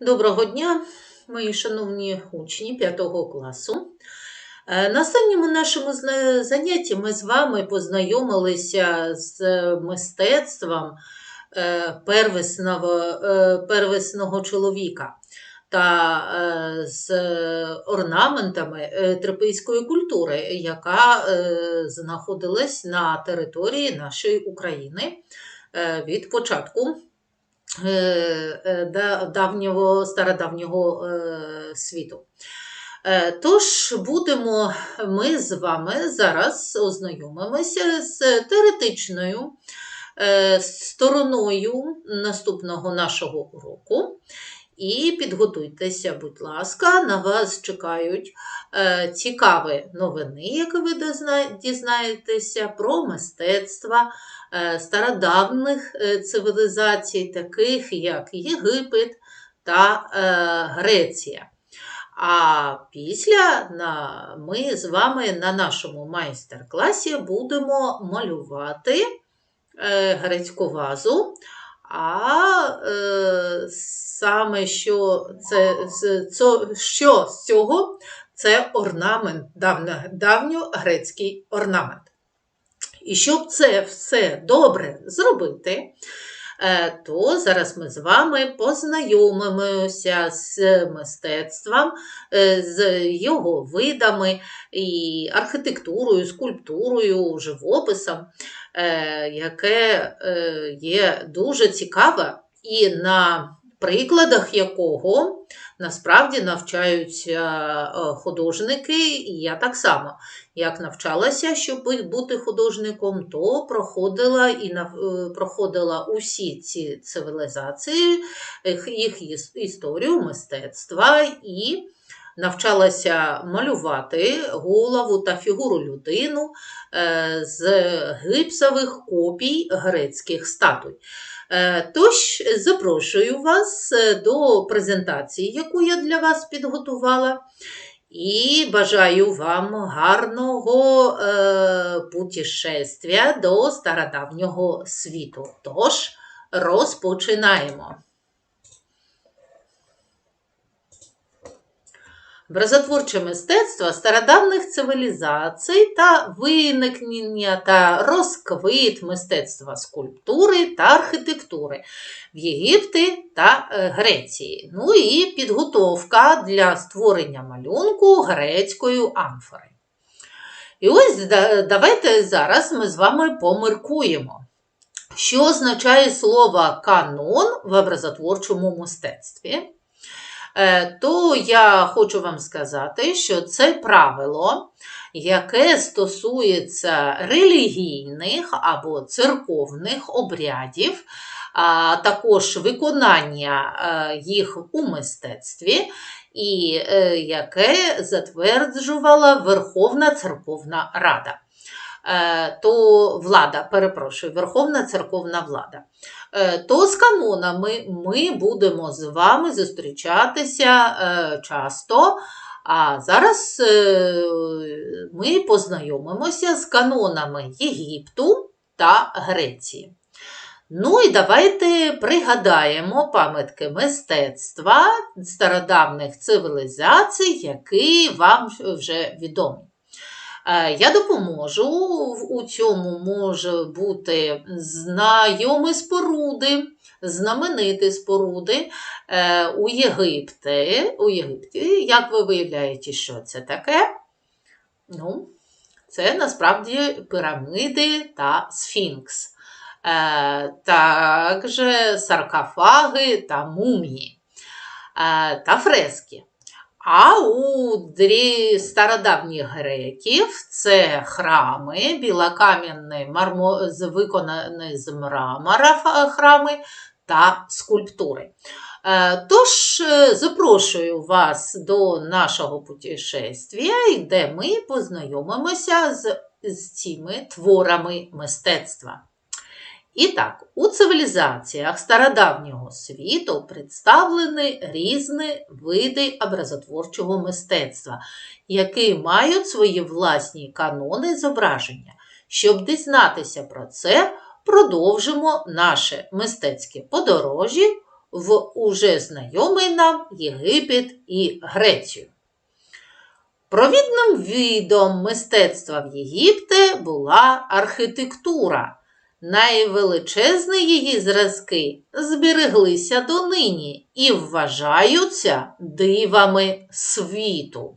Доброго дня, мої шановні учні 5 класу. Е, На останньому нашому занятті ми з вами познайомилися з мистецтвом е, первісного, е, первісного чоловіка та з орнаментами трипільської культури, яка знаходилась на території нашої України від початку давнього, стародавнього е, світу. Е, Тож будемо ми з вами зараз ознайомимося з теоретичною е, стороною наступного нашого уроку. І підготуйтеся, будь ласка, на вас чекають е, цікаві новини, як ви дізнаєтеся про мистецтво е, стародавних е, цивілізацій, таких як Єгипет та Греція. А після на, ми з вами на нашому майстер-класі будемо малювати грецьку вазу. А е, саме що це, цо- що з цього це орнамент, давньо, давньогрецький орнамент. І щоб це все добре зробити, то зараз ми з вами познайомимося з мистецтвом, е, з його видами і архітектурою, скульптурою, живописом, е, яке е, є дуже цікаве і на прикладах якого насправді навчаються е, художники, і я так само. Як навчалася, щоб бути художником, то проходила і нав- е, проходила усі ці цивілізації, їх- історію, мистецтва і навчалася малювати голову та фігуру людину е, з гипсових копій грецьких статуй. Е, Тож запрошую вас е, до презентації, яку я для вас підготувала. І бажаю вам гарного е, путешествия до стародавнього світу. Тож розпочинаємо. Образотворче мистецтво стародавних цивілізацій та виникнення та розквит мистецтва скульптури та архітектури в Єгипті та е, Греції. Ну і підготовка для створення малюнку грецькою амфори. І ось давайте зараз ми з вами поміркуємо. Що означає слово канон в образотворчому мистецтві? Е, То я хочу вам сказати, що це правило, яке стосується релігійних або церковних обрядів, а також виконання е, їх у мистецтві, і е, яке затверджувала Верховна Церковна Рада. Е, То влада, перепрошую, Верховна Церковна Влада. Е, То з канонами ми будемо з вами зустрічатися е, часто. А зараз ми познайомимося з канонами Єгипту та Греції. Ну і давайте пригадаємо пам'ятки мистецтва стародавних цивілізацій, які вам вже відомі. Е, Я допоможу. У цьому може бути знайомі споруди, знамениті споруди е, у Єгипті. У Єгипті. Як ви виявляєте, що це таке? Ну, це насправді піраміди та сфінкс. Е, Також саркофаги та мумії та фрески. А у дрі... стародавніх греків це храми, білокам'яні мармо... виконані з мрамора храми та скульптури. Е, Тож е, запрошую вас до нашого путешествия, де ми познайомимося з, з цими творами мистецтва. І так, у цивілізаціях стародавнього світу представлені різні види образотворчого мистецтва, які мають свої власні канони зображення. Щоб дізнатися про це, продовжимо наше мистецьке подорожі в уже знайомий нам Єгипет і Грецію. Провідним видом мистецтва в Єгипті була архітектура. Найвеличезні її зразки збереглися донині і вважаються дивами світу.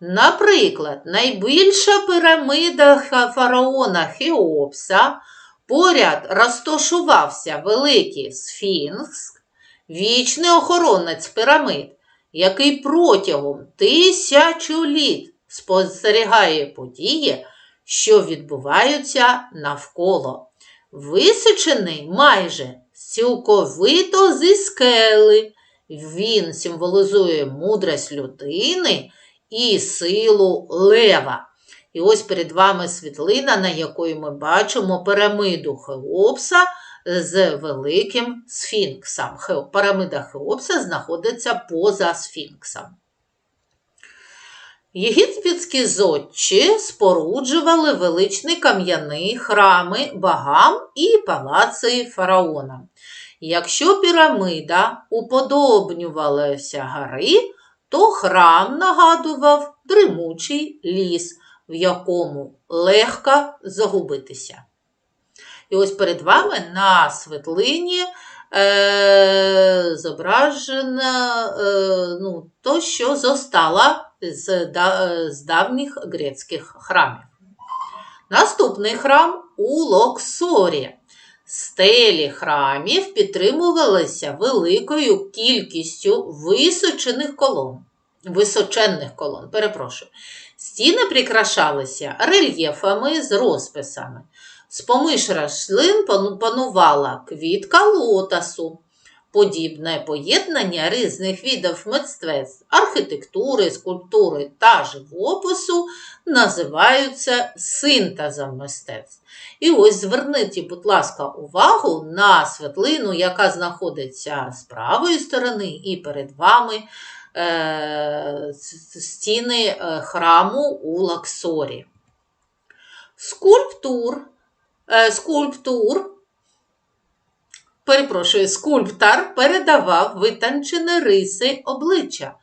Наприклад, найбільша пірамида фараона Хеопса поряд розташувався великий сфінкс, вічний охоронець пірамид, який протягом тисячу літ спостерігає події, що відбуваються навколо. Височений майже цілковито зі скели. Він символізує мудрость людини і силу лева. І ось перед вами світлина, на якої ми бачимо пірамиду Хеопса з великим сфінксом. Пірамида Хеопса знаходиться поза сфінксом. Єгипетські зодчі споруджували величні кам'яні храми богам і палаци фараона. Якщо пірамида уподобнювалася гори, то храм нагадував дремучий ліс, в якому легко загубитися. І ось перед вами на світлині е, зображено е, ну, то, що зостало з, да, з давніх грецьких храмів. Наступний храм у Локсорі. Стелі храмів підтримувалися великою кількістю височених колон. Височенних колон, перепрошую. Стіни прикрашалися рельєфами з розписами. З поміж рослин панувала квітка лотосу. Подібне поєднання різних видів мистецтв, архітектури, скульптури та живопису називаються синтезом мистецтв. І ось зверніть, будь ласка, увагу на світлину, яка знаходиться з правої сторони, і перед вами е, стіни е, храму у Лаксорі. Скульптур, е, скульптур перепрошую, скульптор передавав витончені риси обличчя,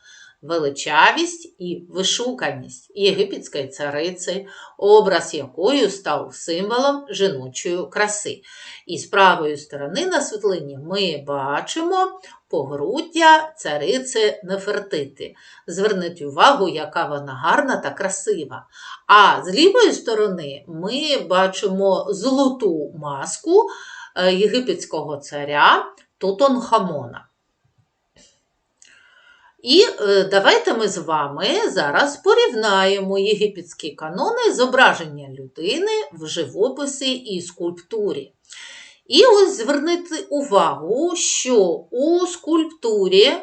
величавість і вишуканість єгипетської цариці, образ якою став символом жіночої краси. І з правої сторони на світлині ми бачимо погруддя цариці Нефертити. Зверніть увагу, яка вона гарна та красива. А з лівої сторони ми бачимо золоту маску. Е, єгипетського царя Тутонхамона. І е, давайте ми з вами зараз порівнаємо єгипетські канони зображення людини в живописі і скульптурі. І ось звернути увагу, що у скульптурі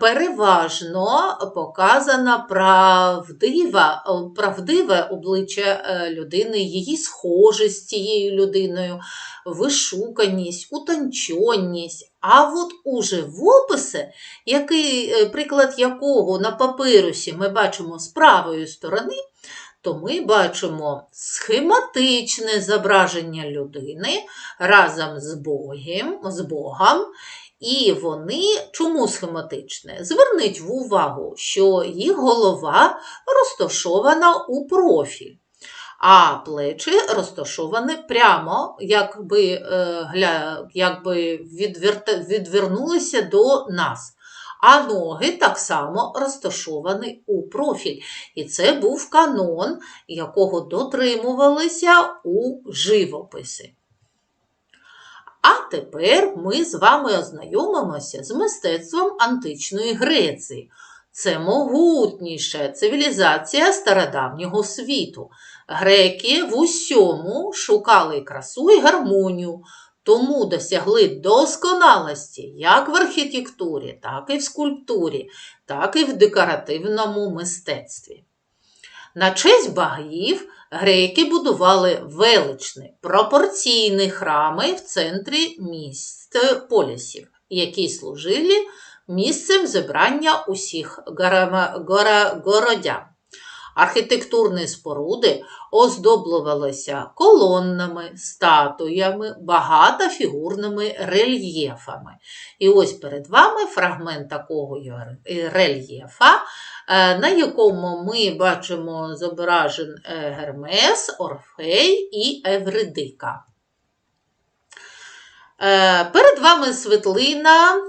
переважно показана правдива, правдиве обличчя е, людини, її схожість з цією людиною, вишуканість, утончонність. А от у живописи, який, е, приклад якого на папирусі ми бачимо з правої сторони, то ми бачимо схематичне зображення людини разом з Богом, з Богом і вони чому схематичне? Зверніть увагу, що їх голова розташована у профіль, а плечі розташовані прямо, якби е, якби відвернулися до нас. А ноги так само розташовані у профіль. І це був канон, якого дотримувалися у живописі. А тепер ми з вами ознайомимося з мистецтвом античної Греції. Це могутніша цивілізація стародавнього світу. Греки в усьому шукали красу і гармонію, тому досягли досконалості як в архітектурі, так і в скульптурі, так і в декоративному мистецтві. На честь богів Греки будували величні пропорційні храми в центрі міст полісів, які служили місцем зібрання усіх городян. Архітектурні споруди оздоблювалися колоннами, статуями, багатофігурними рельєфами. І ось перед вами фрагмент такого рельєфа, е, на якому ми бачимо зображен е, Гермес, Орфей і Евридика. Е, Перед вами світлина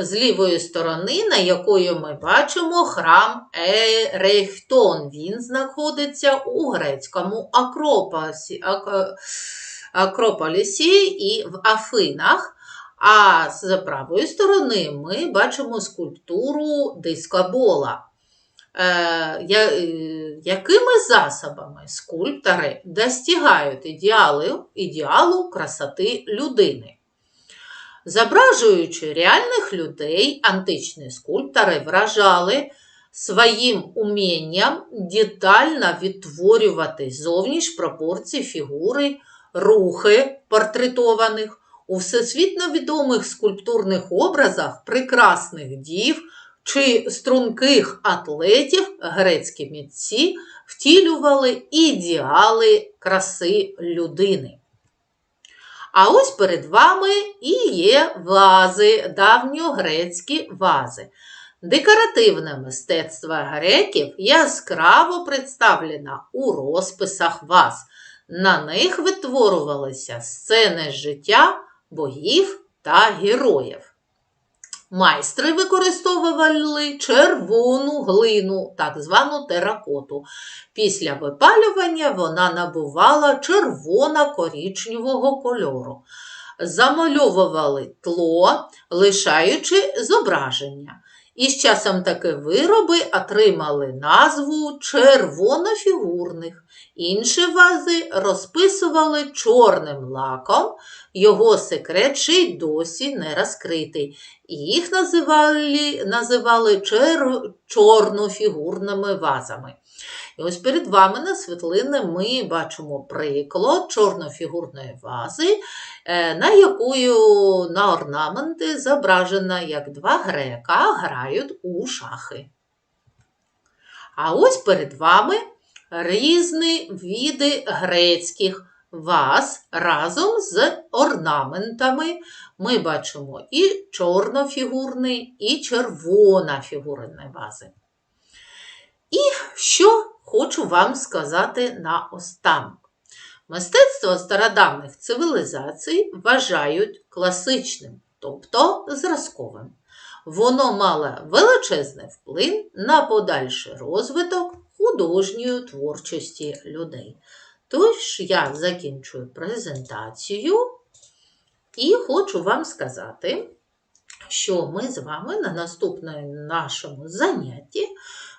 з лівої сторони, на якої ми бачимо храм Ерехтон. Він знаходиться у грецькому Акрополісі і в Афинах. А з правої сторони ми бачимо скульптуру дискобола. Е, я- е, якими засобами скульптори достигають ідеалу, ідеалу красоти людини? Зображуючи реальних людей, античні скульптори вражали своїм умінням детально відтворювати зовніш пропорції фігури, рухи портретованих у всесвітньо відомих скульптурних образах прекрасних дів чи струнких атлетів грецькі митці втілювали ідеали краси людини. А ось перед вами і є вази, давньогрецькі вази. Декоративне мистецтво греків яскраво представлено у розписах ваз. На них витворювалися сцени життя богів та героїв. Майстри використовували червону глину, так звану теракоту. Після випалювання вона набувала червоно-корічневого кольору. Замальовували тло, лишаючи зображення. І з часом такі вироби отримали назву червонофігурних. Інші вази розписували чорним лаком, його секрет ще й досі не розкритий. Їх називали, називали чер... чорнофігурними вазами. І ось перед вами на світлини ми бачимо приклад чорнофігурної вази, е, на якою на орнаменти зображено, як два грека грають у шахи. А ось перед вами різні види грецьких ваз разом з орнаментами. Ми бачимо і чорнофігурний, і червонофігурні вази. І що хочу вам сказати наостанок. Мистецтво стародавних цивілізацій вважають класичним, тобто зразковим. Воно мало величезний вплив на подальший розвиток художньої творчості людей. Тож я закінчую презентацію і хочу вам сказати, що ми з вами на наступному нашому занятті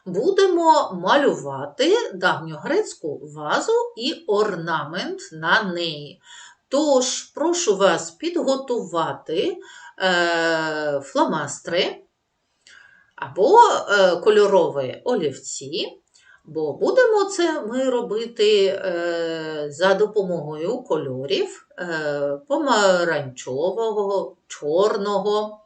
будемо малювати давньогрецьку вазу і орнамент на неї. Тож, прошу вас підготувати е, фломастри або е, кольорові олівці, бо будемо це ми робити е, за допомогою кольорів е, помаранчового, чорного.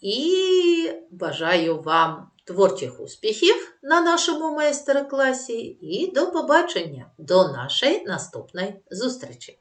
І бажаю вам творчих успіхів на нашому майстер-класі і до побачення до нашої наступної зустрічі!